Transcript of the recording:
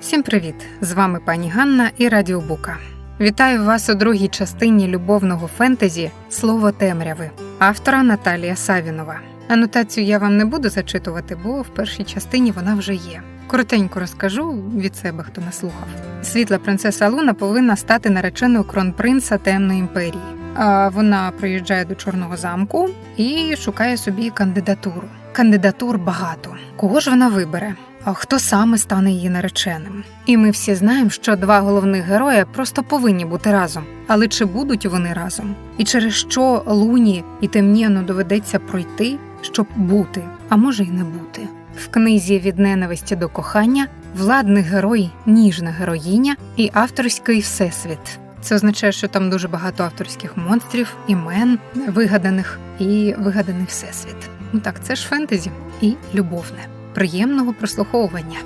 Всім привіт! З вами пані Ганна і Радіобука. Вітаю вас у другій частині любовного фентезі Слово темряви автора Наталія Савінова. Анотацію я вам не буду зачитувати, бо в першій частині вона вже є. Коротенько розкажу від себе, хто не слухав. Світла принцеса Луна повинна стати нареченою кронпринца темної імперії. Вона приїжджає до Чорного замку і шукає собі кандидатуру. Кандидатур багато. Кого ж вона вибере? А хто саме стане її нареченим? І ми всі знаємо, що два головних герої просто повинні бути разом. Але чи будуть вони разом? І через що Луні і Темніану доведеться пройти, щоб бути, а може й не бути? В книзі від ненависті до кохання владний герой, ніжна героїня і авторський всесвіт. Це означає, що там дуже багато авторських монстрів, імен, вигаданих і вигаданий всесвіт. Ну так, це ж фентезі і любовне. Приємного прослуховування.